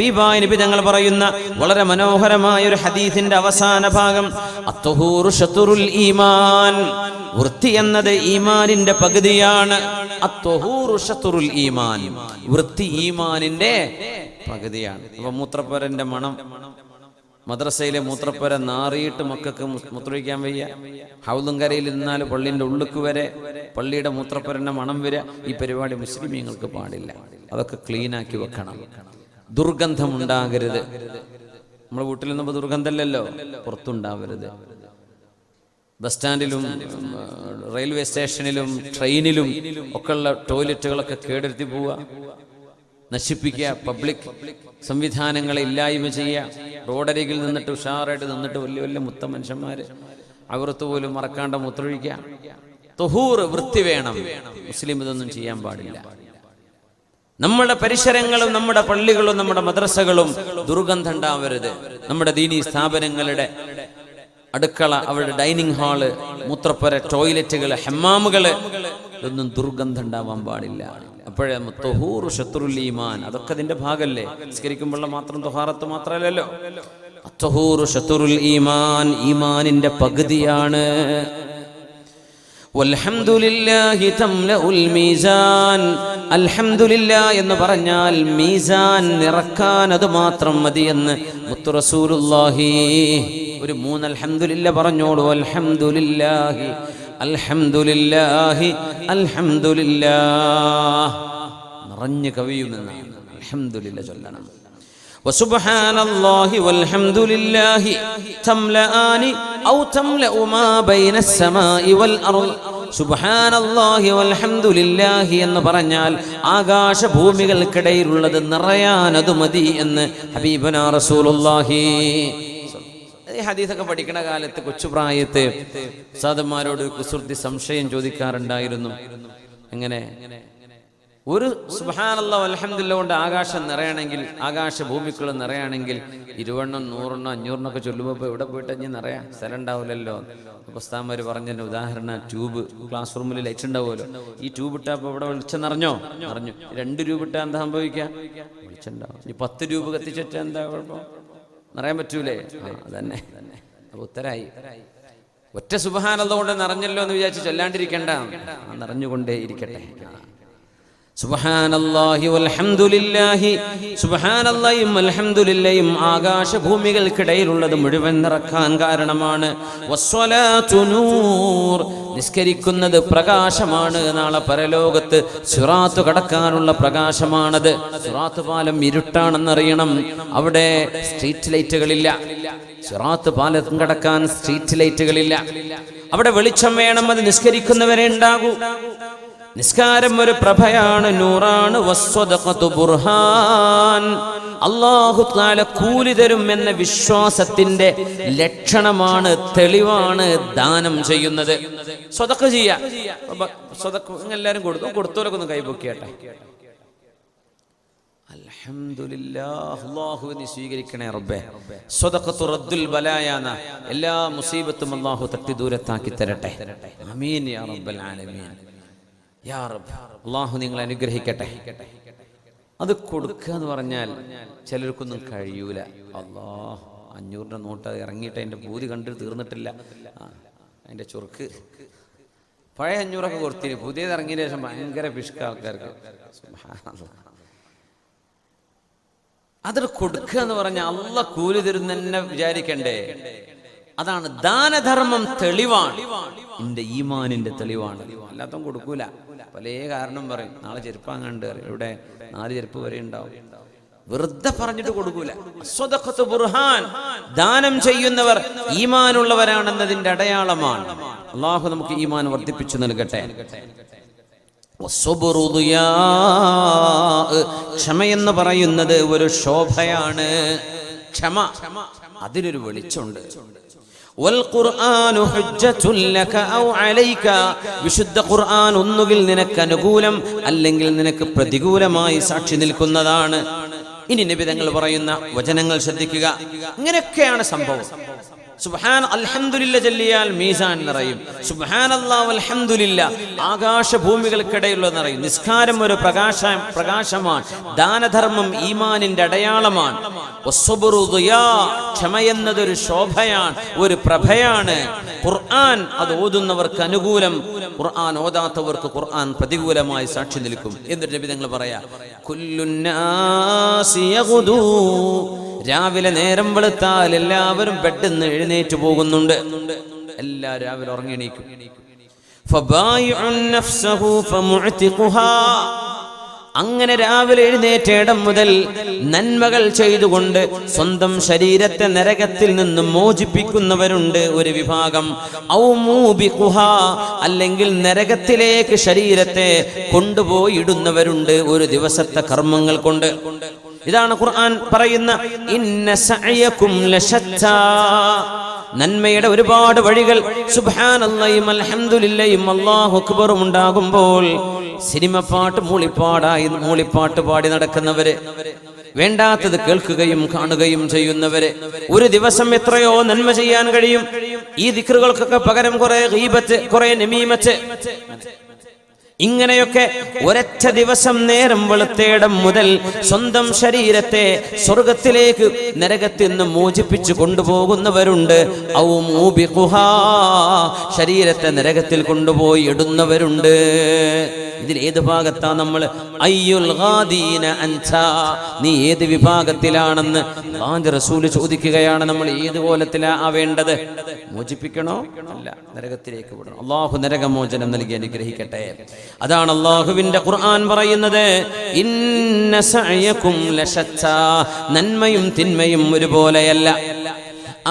ഹബീബായ നബി തങ്ങൾ പറയുന്ന വളരെ മനോഹരമായ ഒരു ഹദീസിന്റെ അവസാന ഭാഗം അത്തഹൂറു ഷത്തുറുൽ ഈമാൻ വൃത്തി എന്നത് ഈമാനിന്റെ പകുതിയാണ്. അത്തഹൂറു ഷത്തുറുൽ ഈമാൻ വൃത്തി ഈമാനിന്റെ പകുതിയാണ്. അപ്പൊ മൂത്രപ്പരന്റെ മണം മദ്രസയിലെ മൂത്രപ്പര നാറിയിട്ട് മക്കൾക്ക് മുത്രിക്കാൻ വയ്യ. ഹൗലും കരയിൽ നിന്നാൽ പള്ളിന്റെ ഉള്ളുക്ക് വരെ പള്ളിയുടെ മൂത്രപ്പരന്റെ മണം വരെ ഈ പരിപാടി മുസ്ലിമീങ്ങൾക്ക് പാടില്ല. അതൊക്കെ ക്ലീനാക്കി വെക്കണം. ദുർഗന്ധം ഉണ്ടാകരുത് നമ്മുടെ വീട്ടിൽ നിന്നുമ്പോൾ ദുർഗന്ധമല്ലല്ലോ. പുറത്തുണ്ടാവരുത്. ബസ് സ്റ്റാൻഡിലും റെയിൽവേ സ്റ്റേഷനിലും ട്രെയിനിലും ഒക്കെയുള്ള ടോയ്ലറ്റുകളൊക്കെ കേടെടുത്തി പോവുക. നശിപ്പിക്കുക. പബ്ലിക് സംവിധാനങ്ങളെ ഇല്ലായ്മ ചെയ്യുക. റോഡരികിൽ നിന്നിട്ട് ഉഷാറായിട്ട് നിന്നിട്ട് വലിയ വലിയ മുത്ത മനുഷ്യന്മാർ അവർത്ത് പോലും മറക്കാണ്ട മുത്തൊഴിക്കുക തൊഹൂർ വൃത്തി വേണം. മുസ്ലിം ഇതൊന്നും ചെയ്യാൻ പാടില്ല. നമ്മുടെ പരിസരങ്ങളും നമ്മുടെ പള്ളികളും നമ്മുടെ മദ്രസകളും ദുർഗന്ധം ഉണ്ടാവരുത് നമ്മുടെ ദീനി സ്ഥാപനങ്ങളുടെ അടുക്കള അവരുടെ ഡൈനിങ് ഹാൾ മൂത്രപ്പുര ടോയ്ലറ്റുകൾ ഹെമ്മാമുകൾ ഇതൊന്നും ദുർഗന്ധം ഉണ്ടാവാൻ പാടില്ല. അപ്പോഴേ തൊഹൂർ ഷത്രുൽ ഈമാൻ. അതൊക്കെ അതിന്റെ ഭാഗല്ലേ? നിസ്കരിക്കുമ്പോൾ മാത്രം തൊഹാറത്ത് മാത്രമല്ലല്ലോ ഈമാൻ ഈമാനിന്റെ പകുതിയാണ്. വൽഹംദുലില്ലാഹി തംലഉൽ മീസാൻ. അൽഹംദുലില്ലാ എന്ന് പറഞ്ഞാൽ മീസാൻ നിറക്കാൻ അത് മാത്രം മതിയെന്ന് മുത്തു റസൂലുള്ളാഹി ഒരു മൂന്ന് അൽഹംദുലില്ല പറഞ്ഞോളൂ അൽഹംദുലില്ലാഹി അൽഹംദുലില്ലാഹി അൽഹംദുലില്ലാ നിറഞ്ഞു കവിയുമെന്നാണ് അൽഹംദുലില്ല ചൊല്ലണം وسبحان الله والحمد لله تملأان أو تملأ ما بين السماء والأرض വൽഹംദുലില്ലാഹി എന്ന് പറഞ്ഞാൽ ആകാശ ഭൂമികൾക്കിടയിലുള്ളത് നിറയാനത് മതി എന്ന് ഹബീബന റസൂലുള്ളാഹി. ഈ ഹദീസൊക്കെ പഠിക്കണ കാലത്ത് കൊച്ചുപ്രായത്ത് സാധന്മാരോട് കുസൃതി സംശയം ചോദിക്കാറുണ്ടായിരുന്നു. എങ്ങനെ? ഒരു സുഹാനല്ല അലഹമില്ല കൊണ്ട് ആകാശം നിറയണമെങ്കിൽ ആകാശ ഭൂമിക്കുള്ള നിറയാണെങ്കിൽ ഇരുവണ്ണം നൂറെണ്ണം അഞ്ഞൂറിനൊക്കെ ചൊല്ലുമ്പോൾ എവിടെ പോയിട്ട് ഇനി നിറയാ സ്ഥലം ഉണ്ടാവില്ലല്ലോ? പുസ്താമാർ പറഞ്ഞതിന്റെ ഉദാഹരണ ട്യൂബ് ക്ലാസ് റൂമിൽ ലൈറ്റ് ഉണ്ടാവുമല്ലോ. ഈ ട്യൂബ് ഇട്ടാ അപ്പോൾ ഇവിടെ വെളിച്ചം നിറഞ്ഞോ? നിറഞ്ഞു. രണ്ട് രൂപ ഇട്ടാ എന്താ സംഭവിക്കുക? വെളിച്ചുണ്ടാവും ഈ പത്ത് രൂപ കത്തിച്ചിട്ട് എന്താ കുഴപ്പം? നിറയാൻ പറ്റൂലേ? ആ അതന്നെ. അപ്പൊ ഉത്തരായി. ഒറ്റ സുബഹാനല്ല കൊണ്ട് നിറഞ്ഞല്ലോ എന്ന് വിചാരിച്ച് ചൊല്ലാണ്ടിരിക്കണ്ട. നിറഞ്ഞുകൊണ്ടേ ഇരിക്കട്ടെ. സുബ്ഹാനല്ലാഹി ആകാശഭൂമികൾക്കിടയിലുള്ളത് മുഴുവൻ നിറക്കാൻ കാരണമാണ്. നിസ്കരിക്കുന്നത് പ്രകാശമാണ്. നാളെ പരലോകത്ത് സിറാത്ത് കടക്കാനുള്ള പ്രകാശമാണത്. സിറാത്ത് പാലം ഇരുട്ടാണെന്നറിയണം. അവിടെ സ്ട്രീറ്റ് ലൈറ്റുകളില്ല. സിറാത്ത് പാലം കടക്കാൻ സ്ട്രീറ്റ് ലൈറ്റുകളില്ല. അവിടെ വെളിച്ചം വേണം. അത് നിസ്കരിക്കുന്നവരെ ഉണ്ടാകൂ. നിസ്കാരം ഒരു പ്രഭയാണ് നൂറാണ്. അള്ളാഹു ബുർഹാൻ. അല്ലാഹു തആല കൂലി തരും എന്ന വിശ്വാസത്തിന്റെ ലക്ഷണമാണ് തെളിവാണ് ദാനം ചെയ്യുന്നത്. സ്വതക്ക ചെയ്യാം. എല്ലാരും കൊടുത്തു? കൊടുത്തോലൊക്കെ ഒന്ന് കൈപൊക്കിയാട്ടെ. സ്വീകരിക്കണേ റബ്ബേ. റദ്ദുൽ എല്ലാ മുസീബത്തും അള്ളാഹു തട്ടി ദൂരത്താക്കി തരട്ടെ. ആമീൻ യാ റബ്ബൽ ആലമീൻ. അള്ളാഹു നിങ്ങൾ അനുഗ്രഹിക്കട്ടെ. അത് കൊടുക്കുക എന്ന് പറഞ്ഞാൽ ചിലർക്കൊന്നും കഴിയൂല. അള്ളാഹ് അഞ്ഞൂറിന്റെ നോട്ട് അത് ഇറങ്ങിയിട്ട് അതിന്റെ ഭൂതി കണ്ടു തീർന്നിട്ടില്ല. അതിന്റെ ചുറുക്ക്. പഴയ അഞ്ഞൂറൊക്കെ കൊടുത്തിരി പുതിയത് ഇറങ്ങിയ ശേഷം ഭയങ്കര പിഷ്ക ആൾക്കാർക്ക്. അതിൽ അത് കൊടുക്കുക എന്ന് പറഞ്ഞാൽ അല്ല കൂലി തരുന്ന തന്നെ വിചാരിക്കണ്ടേ. അതാണ് ദാനധർമ്മം തെളിവാണ്. എന്റെ ഈമാനിന്റെ തെളിവാണ്. അല്ലാത്ത കൊടുക്കൂല. പല കാരണം പറയും. നാളെ ചെരുപ്പാങ് കണ്ട് ഇവിടെ നാല് ചെരുപ്പ് വരെ ഉണ്ടാവും. വെറുതെ പറഞ്ഞിട്ട് കൊടുക്കൂല. ബുർഹാൻ. ദാനം ചെയ്യുന്നവർ ഈമാനുള്ളവരാണെന്നതിന്റെ അടയാളമാണ്. അള്ളാഹു നമുക്ക് ഈമാൻ വർദ്ധിപ്പിച്ചു നൽകട്ടെ. ക്ഷമയെന്ന് പറയുന്നത് ഒരു ശോഭയാണ്. ക്ഷമ. അതിനൊരു വെളിച്ചമുണ്ട്. വിശുദ്ധ ഖുർആൻ ഒന്നുകിൽ നിനക്ക് അനുകൂലം അല്ലെങ്കിൽ നിനക്ക് പ്രതികൂലമായി സാക്ഷി നിൽക്കുന്നതാണ്. ഇനി നബിതങ്ങൾ പറയുന്ന വചനങ്ങൾ ശ്രദ്ധിക്കുക. ഇങ്ങനെയൊക്കെയാണ് സംഭവം. സുബ്ഹാൻ അൽഹംദുലില്ല ചൊല്ലിയാൽ മീസാൻ നിറയും സുബ്ഹാൻ അള്ളാഹ് അൽഹംദുലില്ല ആകാശ ഭൂമികൾക്കിടയിലുള്ള നിറയും നിസ്കാരം ഒരു പ്രകാശ പ്രകാശമാണ്. ദാനധർമ്മം ഈമാനിന്റെ അടയാളമാണ്. ക്ഷമയെന്നതൊരു ശോഭയാണ് ഒരു പ്രഭയാണ്. ഖുർആൻ അത് ഓതുന്നവർക്ക് അനുകൂലം. ഖുർആൻ ഓതാത്തവർക്ക് ഖുർആൻ പ്രതികൂലമായി സാക്ഷി നിൽക്കും. എന്നിട്ട് നബി നിങ്ങൾ പറയാ. രാവിലെ നേരം വെളുത്താൽ എല്ലാവരും പെട്ടെന്ന് എഴുന്നേറ്റ് പോകുന്നുണ്ട് എല്ലാ രാവിലെ ഉറങ്ങി എണീക്കും ഫബായിഉൻ നഫ്സഹു ഫമുഅ്തിഖുഹാ. അങ്ങനെ രാവിലെ എഴുന്നേറ്റ ഇടം മുതൽ നന്മകൾ ചെയ്തുകൊണ്ട് സ്വന്തം ശരീരത്തെ നരകത്തിൽ നിന്ന് മോചിപ്പിക്കുന്നവരുണ്ട് ഒരു വിഭാഗം. അല്ലെങ്കിൽ നരകത്തിലേക്ക് ശരീരത്തെ കൊണ്ടുപോയിടുന്നവരുണ്ട് ഒരു ദിവസത്തെ കർമ്മങ്ങൾ കൊണ്ട് ഇതാണ് ഖുർആൻ പറയുന്ന ഇന്ന സഅയകും ലശത്താ. നന്മയുടെ ഒരുപാട് വഴികൾ സുബ്ഹാനല്ലാഹും അൽഹംദുലില്ലയും അല്ലാഹു അക്ബറും ഉണ്ടാകുമ്പോൾ സിനിമ പാട്ട് മൂളിപ്പാടായി മൂളിപ്പാട്ട് പാടി നടക്കുന്നവര് വേണ്ടാത്തത് കേൾക്കുകയും കാണുകയും ചെയ്യുന്നവരെ ഒരു ദിവസം എത്രയോ നന്മ ചെയ്യാൻ കഴിയും. ഈ ദിക്റുകൾക്കൊക്കെ പകരം കുറെ ഗീബത്ത് കുറെ നമീമത്ത്. ഇങ്ങനെയൊക്കെ ഒരൊറ്റ ദിവസം നേരം വെളുത്തേടം മുതൽ സ്വന്തം ശരീരത്തെ സ്വർഗത്തിലേക്ക് നരകത്തിൽ നിന്ന് മോചിപ്പിച്ചു കൊണ്ടുപോകുന്നവരുണ്ട്. ശരീരത്തെ നരകത്തിൽ കൊണ്ടുപോയി ഇടുന്നവരുണ്ട് ഇതിൽ ഏത് ഭാഗത്താ നമ്മൾ അയ്യുൽ. നീ ഏത് വിഭാഗത്തിലാണെന്ന് റസൂൽ ചോദിക്കുകയാണ് നമ്മൾ ഏത് കോലത്തിലാ ആവേണ്ടത് മോചിപ്പിക്കണോ അല്ല നരകത്തിലേക്ക് വിടണം അള്ളാഹു നരകമോചനം നൽകി അനുഗ്രഹിക്കട്ടെ അതാണ് അള്ളാഹുവിന്റെ ഖുർആൻ പറയുന്നത് ഇന്ന സഅയകും ലശത്താ. നന്മയും തിന്മയും ഒരുപോലെയല്ല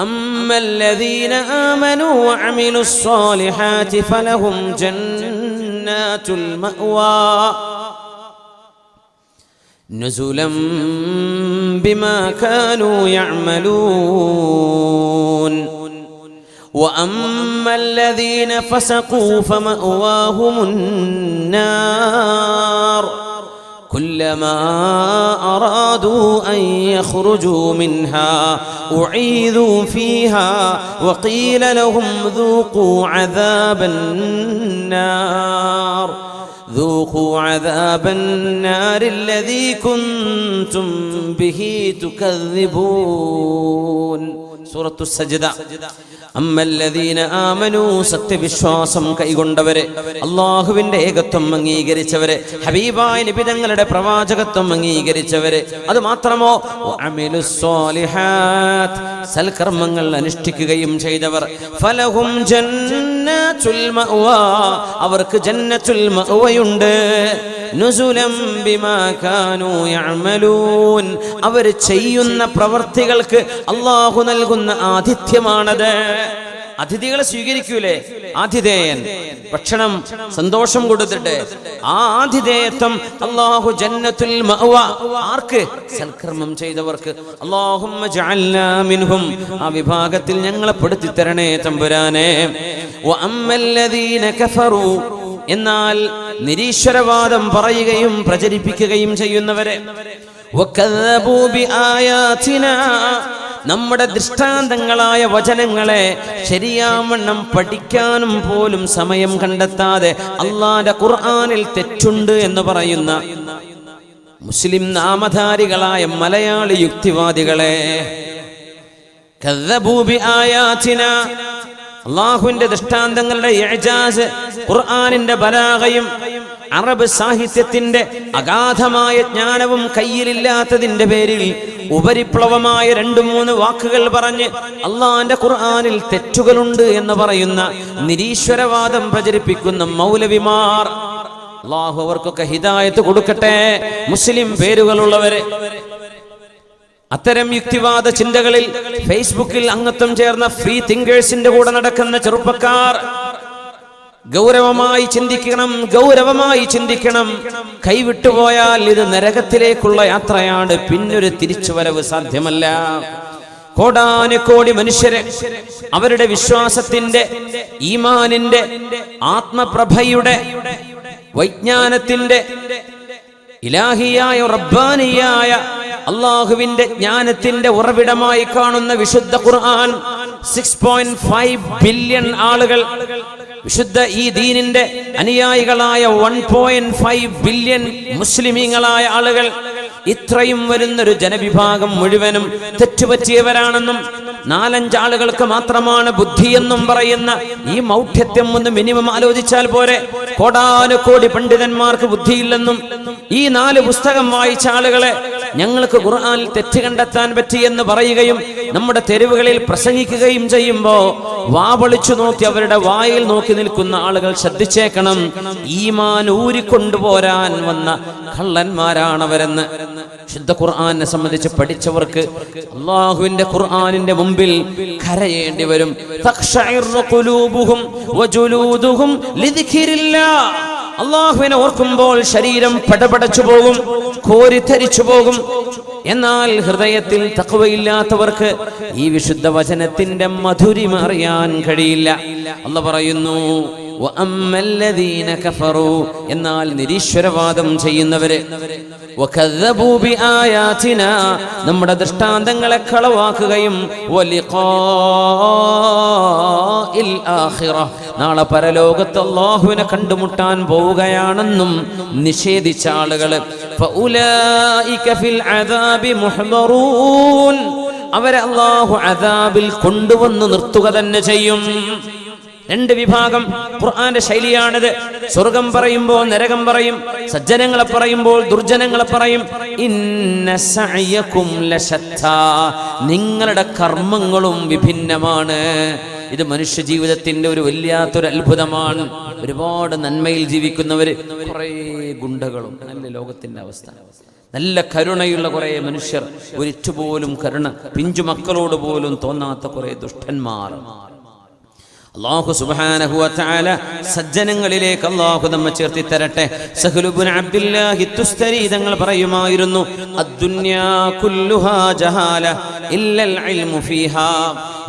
أما الذين آمنوا وعملوا الصالحات فلهم جنات المأوى نزلا بما كانوا يعملون وأما الذين فسقوا فمأواهم النار كلما أرادوا أن يخرجوا منها أعيذوا فيها وقيل لهم ذوقوا عذاب النار ذوقوا عذاب النار الذي كنتم به تكذبون സൂറത്തു സജിദ. അമ്മല്ലദീന ആമനു സത്യവിശ്വാസം കൈകൊണ്ടവരെ അള്ളാഹുവിന്റെ ഏകത്വം അംഗീകരിച്ചവരെ ഹബീബായ നിബിതങ്ങളുടെ പ്രവാചകത്വം അംഗീകരിച്ചവരെ. അത് മാത്രമോ സൽക്കർമ്മങ്ങൾ അനുഷ്ഠിക്കുകയും ചെയ്തവർ. ഫലഹും അവർക്ക് ജന്നത്തുൽ മഅ്വയുണ്ട്. ബിമാ കാനൂ അവർ ചെയ്യുന്ന പ്രവർത്തികൾക്ക് അള്ളാഹു നൽകുന്ന ആതിഥ്യമാണത്. അതിഥികളെ സ്വീകരിക്കൂലേ? ആതിഥേയൻ. ഭക്ഷണം സന്തോഷം കൊടുത്തിട്ട്. ആ ആതിഥേയത്വം അള്ളാഹു ജന്നത്തുൽ ആർക്ക്? സൽക്കർമ്മം ചെയ്തവർക്ക്. അല്ലാഹുമ്മ ജഅൽനാ ആ വിഭാഗത്തിൽ ഞങ്ങളെ പെടുത്തി തരണേ തമ്പുരാനെ കഫറു. എന്നാൽ നിരീശ്വരവാദം പറയുകയും പ്രചരിപ്പിക്കുകയും ചെയ്യുന്നവരെ. നമ്മുടെ ദൃഷ്ടാന്തങ്ങളായ വചനങ്ങളെ ശരിയാവണ്ണം പഠിക്കാനും പോലും സമയം കണ്ടെത്താതെ അള്ളാന്റെ ഖുർആാനിൽ തെറ്റുണ്ട് എന്ന് പറയുന്ന മുസ്ലിം നാമധാരികളായ മലയാളി യുക്തിവാദികളെ അള്ളാഹുവിന്റെ ദൃഷ്ടാന്തങ്ങളുടെ ഏജാസ് ഖുർആാനിന്റെ ബലാഗയും അറബ് സാഹിത്യത്തിന്റെ അഗാധമായ ജ്ഞാനവും കയ്യിലില്ലാത്തതിന്റെ പേരിൽ ഉപരിപ്ലവമായ രണ്ടു മൂന്ന് വാക്കുകൾ പറഞ്ഞ് അള്ളാന്റെ ഖുർആാനിൽ തെറ്റുകളുണ്ട് എന്ന് പറയുന്ന നിരീശ്വരവാദം പ്രചരിപ്പിക്കുന്ന മൗലവിമാർ. അള്ളാഹു അവർക്കൊക്കെ ഹിതായത്ത് കൊടുക്കട്ടെ. മുസ്ലിം പേരുകളുള്ളവരെ. അത്തരം യുക്തിവാദ ചിന്തകളിൽ ഫേസ്ബുക്കിൽ അംഗത്വം ചേർന്ന ഫ്രീ തിങ്കേഴ്സിന്റെ കൂടെ നടക്കുന്ന ചെറുപ്പക്കാർ ഗൗരവമായി ചിന്തിക്കണം ഗൗരവമായി ചിന്തിക്കണം. കൈവിട്ടുപോയാൽ ഇത് നരകത്തിലേക്കുള്ള യാത്രയാണ്. പിന്നൊരു തിരിച്ചുവരവ് സാധ്യമല്ല. കോടാനുകോടി മനുഷ്യരെ അവരുടെ വിശ്വാസത്തിന്റെ ഈമാനിന്റെ ആത്മപ്രഭയുടെ വൈജ്ഞാനത്തിന്റെ ഇലാഹിയായ റബ്ബാനിയായ അള്ളാഹുവിന്റെ ജ്ഞാനത്തിന്റെ ഉറവിടമായി കാണുന്ന വിശുദ്ധ ഖുർആൻ. സിക്സ് പോയിന്റ് ഫൈവ് ബില്യൺ ആളുകൾ വിശുദ്ധ ഈ ദീനിന്റെ അനുയായികളായ വൺ പോയിന്റ് ഫൈവ് ബില്യൺ മുസ്ലിമീങ്ങളായ ആളുകൾ ഇത്രയും വരുന്നൊരു ജനവിഭാഗം മുഴുവനും തെറ്റുപറ്റിയവരാണെന്നും നാലഞ്ചാളുകൾക്ക് മാത്രമാണ് ബുദ്ധിയെന്നും പറയുന്ന ഈ മൗഢ്യത്യം ഒന്ന് മിനിമം ആലോചിച്ചാൽ പോരെ. കോടാനുകോടി പണ്ഡിതന്മാർക്ക് ബുദ്ധിയില്ലെന്നും ഈ നാല് പുസ്തകം വായിച്ച ആളുകളെ ഞങ്ങൾക്ക് ഖുർആാനിൽ തെറ്റ് കണ്ടെത്താൻ പറ്റിയെന്ന് പറയുകയും നമ്മുടെ തെരുവുകളിൽ പ്രസംഗിക്കുകയും ചെയ്യുമ്പോ വാവളിച്ചു നോക്കി അവരുടെ വായിൽ നോക്കി നിൽക്കുന്ന ആളുകൾ ശ്രദ്ധിച്ചേക്കണം. ഈമാൻ ഊരിക്കൊണ്ടുപോരാൻ വന്ന കള്ളന്മാരാണവരെന്ന്. ശുദ്ധ ഖുർആാനെ സംബന്ധിച്ച് പഠിച്ചവർക്ക് അള്ളാഹുവിന്റെ ഖുർആാനിന്റെ മുമ്പിൽ കരയേണ്ടി വരും. അള്ളാഹുവിനെ ഓർക്കുമ്പോൾ ശരീരം പടപടച്ചു പോകും കോരിധരിച്ചു പോകും. എന്നാൽ ഹൃദയത്തിൽ തക്കവയില്ലാത്തവർക്ക് ഈ വിശുദ്ധ വചനത്തിന്റെ മധുരിമ അറിയാൻ കഴിയില്ല. അല്ല പറയുന്നു എന്നാൽ നിരീശ്വരവാദം ചെയ്യുന്നവര്. നമ്മുടെ ദൃഷ്ടാന്തങ്ങളെ കളവാക്കുകയും നാളെ പരലോകത്ത് അള്ളാഹുവിനെ കണ്ടുമുട്ടാൻ പോവുകയാണെന്നും നിഷേധിച്ച ആളുകൾ അവരെ അള്ളാഹു അദാബിൽ കൊണ്ടുവന്ന് നിർത്തുക തന്നെ ചെയ്യും. രണ്ട് വിഭാഗം ഖുർആന്റെ ശൈലിയാണിത്. സ്വർഗം പറയുമ്പോൾ നരകം പറയും സജ്ജനങ്ങളെ പറയുമ്പോൾ ദുർജനങ്ങളെ പറയും. ഇന്ന സഅയകും ലശത്താ. നിങ്ങളുടെ കർമ്മങ്ങളും വിഭിന്നമാണ്. ഇത് മനുഷ്യ ജീവിതത്തിന്റെ ഒരു വല്ലാത്തൊരു അത്ഭുതമാണ്. ഒരുപാട് നന്മയിൽ ജീവിക്കുന്നവര് കുറേ ഗുണ്ടകളും നല്ല ലോകത്തിന്റെ അവസ്ഥ. നല്ല കരുണയുള്ള കുറെ മനുഷ്യർ ഒരിറ്റുപോലും കരുണ പിഞ്ചു മക്കളോട് പോലും തോന്നാത്ത കുറെ ദുഷ്ടന്മാർ. അള്ളാഹു സുബ്ഹാനഹു വതആല സജ്ജനങ്ങളിലേക്ക് അള്ളാഹു നമ്മെ ചേർത്തി തരട്ടെ സഹലുബുൻ അബ്ദുല്ലാഹി തുസ്തരി തങ്ങൾ പറയുമായിരുന്നു അദ്ദുന്യാ കുല്ലുഹാ ജഹാല ഇല്ലൽ ഇൽമു ഫീഹാ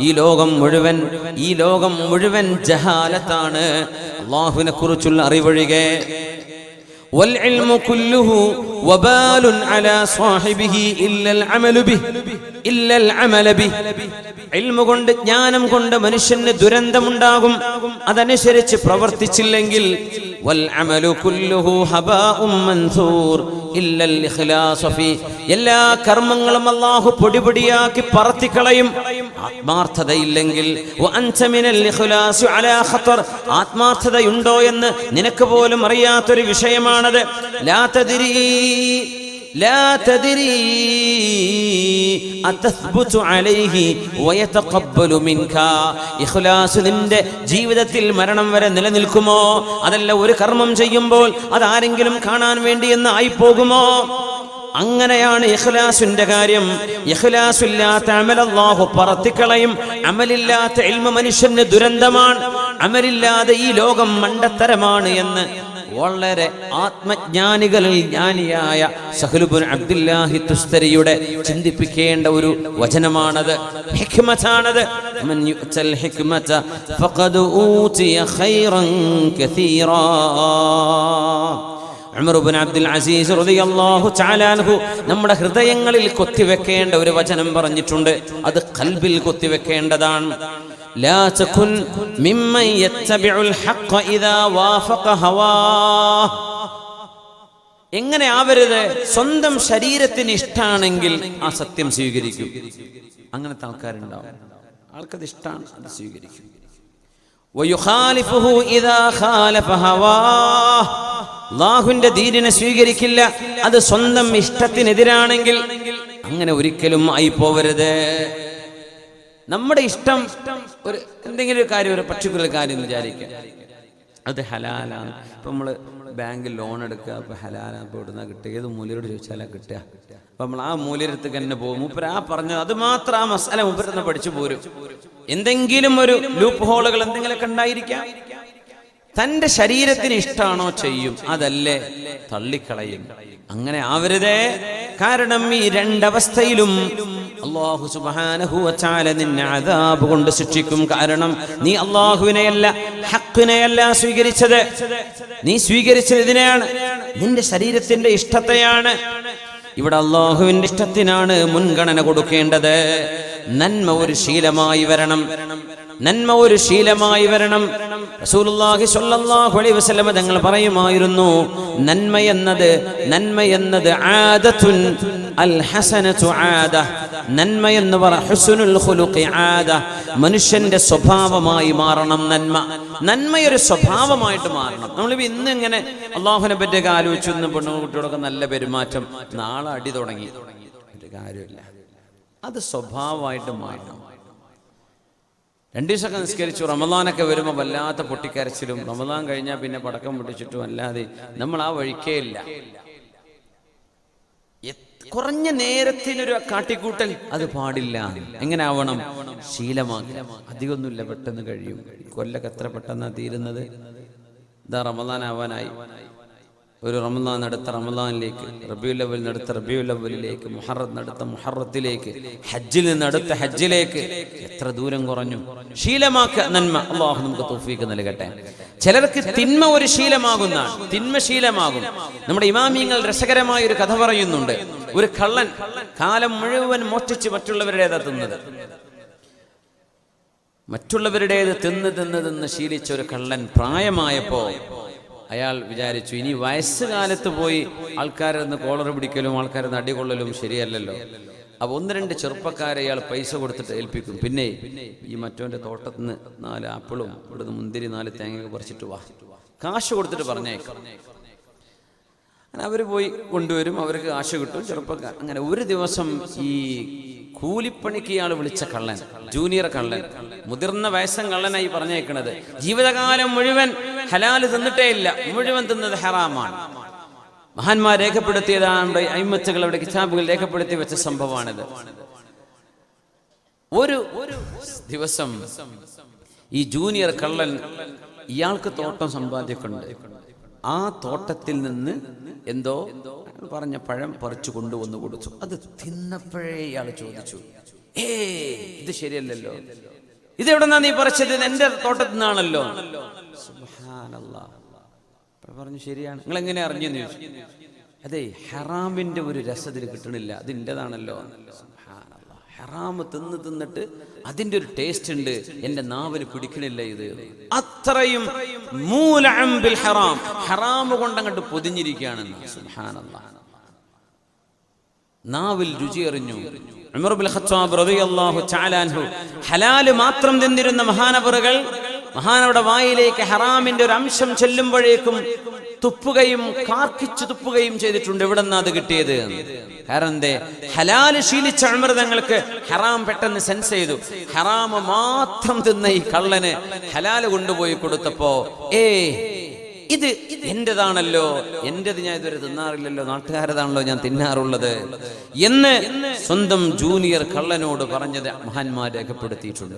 ഈ ലോകം മുഴുവൻ ഈ ലോകം മുഴുവൻ ജഹാലത്താണ് അള്ളാഹുവിനെ കുറിച്ചുള്ള അറിവൊഴികെ والعلم كله وبال على صاحبه إلا العمل به إلا العمل به ഇൽമ കൊണ്ട് ജ്ഞാനം കൊണ്ട് മനുഷ്യന് ദുരന്തമുണ്ടാകും. അതനുസരിച്ച് പ്രവർത്തിച്ചില്ലെങ്കിൽ എല്ലാ കർമ്മങ്ങളും അല്ലാഹു പൊടിപൊടിയാക്കി പറത്തിക്കളയും. ആത്മാർത്ഥതയില്ലെങ്കിൽ ആത്മാർത്ഥതയുണ്ടോ എന്ന് നിനക്ക് പോലും അറിയാത്തൊരു വിഷയമാണത്. لا تدري أتثبت عليه ويتقبل منك ഇഖ്ലാസ് നിന്റെ ജീവിതത്തിൽ മരണം വരെ നിലനിൽക്കുമോ അതല്ല ഒരു കർമ്മം ചെയ്യുമ്പോൾ അതാരെങ്കിലും കാണാൻ വേണ്ടി എന്ന് ആയിപ്പോകുമോ അങ്ങനെയാണ് ഇഖ്ലാസിന്റെ കാര്യം ഇഖ്ലാസില്ലാത്ത അമലല്ലാഹു പറത്തിക്കളയും അമലില്ലാത്ത ഇൽമ മനുഷ്യന് ദുരന്തമാണ് അമലില്ലാതെ ഈ ലോകം മണ്ടത്തരമാണ് എന്ന് വളരെ ആത്മജ്ഞാനികളിൽ ജ്ഞാനിയായ സഹലുബുൻ അബ്ദുല്ലാഹി തുസ്തരിയുടെ ചിന്തിപ്പിക്കേണ്ട ഒരു വചനമാണത്. ഹിക്മത്താണത്. ഫഖദ് ഊതിയ ഖൈറൻ കസീറാ. അബ്ദുൽ അസീസ് റളിയല്ലാഹു നമ്മുടെ ഹൃദയങ്ങളിൽ കൊത്തിവെക്കേണ്ട ഒരു വചനം പറഞ്ഞിട്ടുണ്ട്. അത് കൽബിൽ കൊത്തിവെക്കേണ്ടതാണ്. എങ്ങനെ ആവരുത്? സ്വന്തം ശരീരത്തിന് ഇഷ്ടാണെങ്കിൽ ആ സത്യം സ്വീകരിക്കും. അങ്ങനത്തെ ആൾക്കാരുണ്ടാവും. ആൾക്കത് ഇഷ്ടമാണ് അത് സ്വീകരിക്കും. അള്ളാഹുവിന്റെ ദീനിനെ സ്വീകരിക്കില്ല. അത് സ്വന്തം ഇഷ്ടത്തിനെതിരാണെങ്കിൽ അങ്ങനെ ഒരിക്കലും ആയി പോവരുത് നമ്മുടെ ഇഷ്ടം ഒരു എന്തെങ്കിലും ഒരു കാര്യം ഒരു പർട്ടിക്കുലർ കാര്യം എന്ന് വിചാരിക്കുക അത് ഹലാലാണ്. ഇപ്പൊ നമ്മൾ ബാങ്കിൽ ലോൺ എടുക്കുക അപ്പൊ ഹലാലാണ്. ഇപ്പൊ ഇവിടുന്ന കിട്ടുക? ഏത് മൂല്യരോട് ചോദിച്ചാലാ കിട്ടുക? അപ്പൊ നമ്മൾ ആ മൂല്യരത്ത് തന്നെ പോകും. മൂപ്പര് ആ പറഞ്ഞത് അത് മാത്രം ആ മസാല തന്നെ പഠിച്ചു പോരും. എന്തെങ്കിലും ഒരു ലൂപ്പ് ഹോളുകൾ എന്തെങ്കിലുമൊക്കെ ഉണ്ടായിരിക്കാം. തന്റെ ശരീരത്തിന് ഇഷ്ടമാണോ ചെയ്യും? അതല്ലേ? തള്ളിക്കളയും. അങ്ങനെ ആവരുതേ. കാരണം ഈ രണ്ടവസ്ഥയിലും അള്ളാഹു സുബാനഹുവച്ചാല നിന്നെ അതാബ് കൊണ്ട് ശിക്ഷിക്കും കാരണം നീ അള്ളാഹുവിനെയല്ല ഹക്കിനെയല്ല സ്വീകരിച്ചത്. നീ സ്വീകരിച്ചത് ഇതിനെയാണ് നിന്റെ ശരീരത്തിന്റെ ഇഷ്ടത്തെയാണ്. ഇവിടെ അള്ളാഹുവിന്റെ ഇഷ്ടത്തിനാണ് മുൻഗണന കൊടുക്കേണ്ടത്. നന്മ ഒരു ശീലമായി വരണം. നന്മ ഒരു ശീലമായി വരണം. റസൂലുള്ളാഹി സ്വല്ലല്ലാഹു അലൈഹി വസല്ലമ തങ്ങൾ പറയുമായിരുന്നു നന്മ എന്നത് നന്മ എന്നത് ആദത്തുൻ അൽ ഹസനതു ആദ. നന്മ എന്ന് പറ ഹുസ്നുൽ ഖുലുഖി ആദ. മനുഷ്യന്റെ സ്വഭാവമായി മാറണം നന്മ. നന്മയൊരു സ്വഭാവമായിട്ട് മാറണം. നമ്മളിപ്പോ ഇന്ന് ഇങ്ങനെ അള്ളാഹുവിനെ പറ്റിയൊക്കെ ആലോചിച്ചു ഇന്ന് പെണ്ണുകുട്ടിയോടൊക്കെ നല്ല പെരുമാറ്റം. നാളെ അടി തുടങ്ങി. ഒരു കാര്യമില്ല. അത് സ്വഭാവമായിട്ട് മാറണം. രണ്ടു ദിവസമൊക്കെ നിസ്കരിച്ചു. റമദാനൊക്കെ വരുമ്പോൾ വല്ലാത്ത പൊട്ടിക്കരച്ചിലും. റമദാൻ കഴിഞ്ഞാൽ പിന്നെ പടക്കം പൊട്ടിച്ചിട്ടും അല്ലാതെ നമ്മൾ ആ വഴിക്കേ ഇല്ല. കുറഞ്ഞ നേരത്തിനൊരു കാട്ടിക്കൂട്ടൽ അത് പാടില്ല. എങ്ങനെ ആവണം? ശീലമാകില്ല അധികമൊന്നുമില്ല. പെട്ടെന്ന് കഴിയും. കൊല്ലൊക്കെ എത്ര പെട്ടെന്നാണ് തീരുന്നത്? ഇതാ റമദാൻ ആവാനായി. ഒരു റമദാൻ അടുത്ത റമദാനിലേക്ക് റബിയുൽ അവൽ അടുത്ത റബിയുൽ ലവലിലേക്ക് മുഹറത്ത് നടത്ത മുഹറത്തിലേക്ക് ഹജ്ജിൽ നിന്ന് അടുത്ത ഹജ്ജിലേക്ക് എത്ര ദൂരം കുറഞ്ഞു? ശീലമാക്ക നന്മ. അള്ളാഹു നമുക്ക് തോഫീക്ക് നൽകട്ടെ. ചിലർക്ക് തിന്മ ഒരു ശീലമാകുന്നതാണ് തിന്മ ശീലമാകും. നമ്മുടെ ഇമാമിയങ്ങൾ രസകരമായ ഒരു കഥ പറയുന്നുണ്ട്. ഒരു കള്ളൻ കാലം മുഴുവൻ മോഷ്ടിച്ച് മറ്റുള്ളവരുടേതാ തിന്നത്? മറ്റുള്ളവരുടേത് തിന്ന് തിന്ന് തിന്ന് ശീലിച്ച ഒരു കള്ളൻ പ്രായമായപ്പോ അയാൾ വിചാരിച്ചു ഇനി വയസ്സുകാലത്ത് പോയി ആൾക്കാരെന്ന് കോളർ പിടിക്കലും ആൾക്കാരെന്ന് അടികൊള്ളലും ശരിയല്ലല്ലോ. അപ്പൊ ഒന്ന് രണ്ട് ചെറുപ്പക്കാരെ അയാൾ പൈസ കൊടുത്തിട്ട് ഏൽപ്പിക്കും. പിന്നെ ഈ മറ്റോന്റെ തോട്ടത്തിൽ നിന്ന് നാല് ആപ്പിളും ഇവിടുന്ന് മുന്തിരി നാല് തേങ്ങയൊക്കെ പറിച്ചിട്ട് വാ. കാശ് കൊടുത്തിട്ട് പറഞ്ഞേക്കും. അങ്ങനെ അവർ പോയി കൊണ്ടുവരും. അവർക്ക് കാശ് കിട്ടും ചെറുപ്പക്കാർ. അങ്ങനെ ഒരു ദിവസം ഈ കൂലിപ്പണിക്ക് ഇയാൾ വിളിച്ച കള്ളൻ ജൂനിയർ കള്ളൻ മുതിർന്ന വയസ്സൻ കള്ളനായി പറഞ്ഞേക്കണത്. ജീവിതകാലം മുഴുവൻ ഹലാൽ തിന്നിട്ടേ ഇല്ല. മുഴുവൻ തിന്നത് ഹറാമാണ്. മഹാന്മാർ രേഖപ്പെടുത്തിയതാണ് അയിമച്ചകൾ അവിടെ കിതാബുകൾ രേഖപ്പെടുത്തി വെച്ച സംഭവമാണിത്. ഒരു ദിവസം ഈ ജൂനിയർ കള്ളൻ ഇയാൾക്ക് തോട്ടം സമ്പാദിക്കുന്നുണ്ട് ആ തോട്ടത്തിൽ നിന്ന് എന്തോ പറഞ്ഞ പഴം പറിച്ചു കൊണ്ടുവന്ന് കൊടുത്തു. അത് തിന്നപ്പോഴേ ഇയാൾ ചോദിച്ചു ഏ ഇത് ശരിയല്ലല്ലോ. ഇതെവിടെന്നാ നീ പറിച്ചത്? എന്റെ തോട്ടത്തിൽ നിന്നാണല്ലോ. പറഞ്ഞു ശരിയാണ്. നിങ്ങൾ എങ്ങനെ അറിഞ്ഞു അതെ ഹറാമിന്റെ ഒരു രസത്തിൽ കിട്ടണില്ല. അത് എന്റേതാണല്ലോ. ഹറാമ് തിന്ന് തിന്നിട്ട് അതിന്റെ ഒരു ടേസ്റ്റ് ഉണ്ട്. എന്റെ നാവിന് പിടിക്കണില്ല ഇത്. അത്രയും ഹറാം. ഹറാമ് കൊണ്ടങ്ങോട്ട് പൊതിഞ്ഞിരിക്കുകയാണെന്ന്. സുബ്ഹാനല്ലാ. നാവിൽ രുചിയറിഞ്ഞു. ഹലാൽ മാത്രം തിന്നിരുന്ന മഹാനവറുകൾ മഹാനവരുടെ വായിലേക്ക് ഹറാമിന്റെ ഒരു അംശം ചെല്ലുമ്പോഴേക്കും തുപ്പുകയും കാർക്കിച്ചു തുപ്പുകയും ചെയ്തിട്ടുണ്ട്. ഇവിടെ നിന്നാ അത് കിട്ടിയത്? കാരണം എന്തേ? ഹലാൽ ശീലിച്ച അമൃതങ്ങൾക്ക് ഹറാം പെട്ടെന്ന് സെൻസ് ചെയ്തു. ഹറാമ് മാത്രം തിന്ന ഈ കള്ളന് ഹലാൽ കൊണ്ടുപോയി കൊടുത്തപ്പോ ഏ ഇത് എന്റേതാണല്ലോ എന്റേത് ഞാൻ ഇതുവരെ തിന്നാറില്ലല്ലോ നാട്ടുകാരതാണല്ലോ ഞാൻ തിന്നാറുള്ളത് എന്ന് സ്വന്തം ജൂനിയർ കള്ളനോട് പറഞ്ഞത് മഹാന്മാർ രേഖപ്പെടുത്തിയിട്ടുണ്ട്.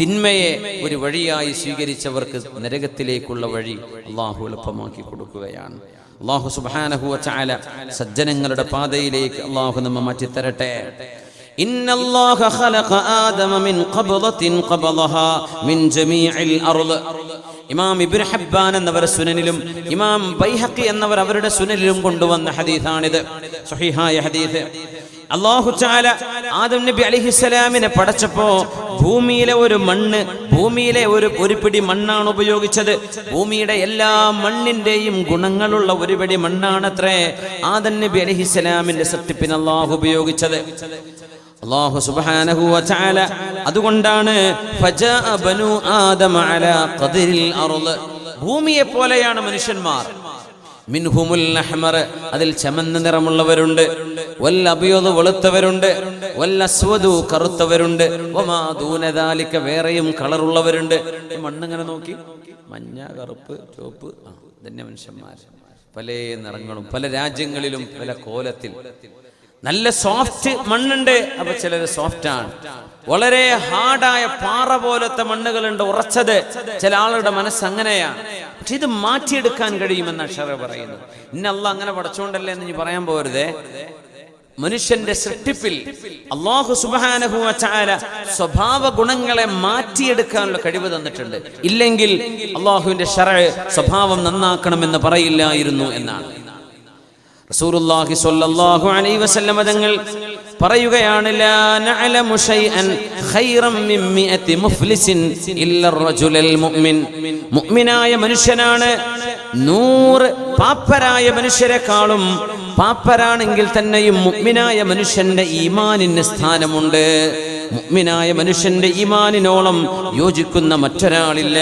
തിന്മയെ ഒരു വഴിയായി സ്വീകരിച്ചവർക്ക് നരകത്തിലേക്കുള്ള വഴി അള്ളാഹു എളുപ്പമാക്കി കൊടുക്കുകയാണ്. അള്ളാഹു സുബ്ഹാനഹു വതആല സജ്ജനങ്ങളുടെ പാതയിലേക്ക് അള്ളാഹു നമ്മ മാറ്റിത്തരട്ടെ. إن الله خلق آدم من قبضة قبضها من جميع الأرض ഇമാം ഇബ്നു ഹബ്ബാൻ എന്നവർ സുനനിലും ഇമാം ബൈഹഖി എന്നവർ അവരുടെ സുനനിലും കൊണ്ടുവന്ന ഹദീസാണിത് സ്വഹീഹായ ഹദീസ് അള്ളാഹു ചാല ആദം നബി അലിഹിസ്സലാമിനെ പടച്ചപ്പോ ഭൂമിയിലെ ഒരു മണ്ണ് ഭൂമിയിലെ ഒരു ഒരു പിടി മണ്ണാണ് ഉപയോഗിച്ചത് ഭൂമിയുടെ എല്ലാ മണ്ണിന്റെയും ഗുണങ്ങളുള്ള ഒരു പിടി മണ്ണാണത്രേ ആദം നബി അലിഹിസ്സലാമിന്റെ സത്യപ്പിന് അള്ളാഹു ഉപയോഗിച്ചത് അള്ളാഹു സുബ്ഹാനഹു വതആല അതുകൊണ്ടാണ് ഭൂമിയെ പോലെയാണ് മനുഷ്യന്മാർ. മിൻഹുമുൽ അഹ്മർ അതിൽ ചമന്ന നിറമുള്ളവരുണ്ട്. വല്ല അബിയദ് വെളുത്തവരുണ്ട്. വല്ല അസ്വദു കറുത്തവരുണ്ട്. വമാ ദൂന ദാലിക വേറെയും കളറുള്ളവരുണ്ട്. മണ്ണിങ്ങനെ നോക്കി? മഞ്ഞ കറുപ്പ് ചുവപ്പ്. ആ ധന്യ മനുഷ്യന്മാർ. പല നിറങ്ങളും പല രാജ്യങ്ങളിലും പല കോലത്തിൽ. നല്ല സോഫ്റ്റ് മണ്ണുണ്ട്. അപ്പൊ ചിലത് സോഫ്റ്റ് ആണ്. വളരെ ഹാർഡായ പാറ പോലത്തെ മണ്ണുകളുണ്ട് ഉറച്ചത്. ചില ആളുടെ മനസ്സ് അങ്ങനെയാണ് പക്ഷെ ഇത് മാറ്റിയെടുക്കാൻ കഴിയുമെന്ന് അക്ഷര പറയുന്നു ഇന്നല്ല അങ്ങനെ പഠിച്ചുകൊണ്ടല്ലേ എന്ന് പറയാൻ പോരുതേ. മനുഷ്യന്റെ സൃഷ്ടിപ്പിൽ അള്ളാഹു സുബാനഹു ചാര സ്വഭാവ ഗുണങ്ങളെ മാറ്റിയെടുക്കാനുള്ള കഴിവ് തന്നിട്ടുണ്ട്. ഇല്ലെങ്കിൽ അള്ളാഹുവിന്റെ ഷറ സ്വഭാവം നന്നാക്കണമെന്ന് പറയില്ലായിരുന്നു എന്നാണ്. റസൂലുള്ളാഹി സ്വല്ലല്ലാഹു അലൈഹി വസല്ലം തങ്ങൾ പറയുകയാണ് ലാ നഅലമു ഷൈഅൻ ഖൈറൻ മിൻ മിഅതി മുഫ്ലിസിൻ ഇല്ല റജുലൽ മുഅ്മിൻ. മുഅ്മിനായ മനുഷ്യനാണ് നൂറ് പാപ്പരായ മനുഷ്യരെക്കാളും പാപ്പരാണെങ്കിൽ തന്നെയും മുഅ്മിനായ മനുഷ്യന്റെ ഈമാനിന് സ്ഥാനമുണ്ട്. മുഅ്മിനായ മനുഷ്യന്റെ ഈമാനിനോളം യോജിക്കുന്ന മറ്റൊരാളില്ല.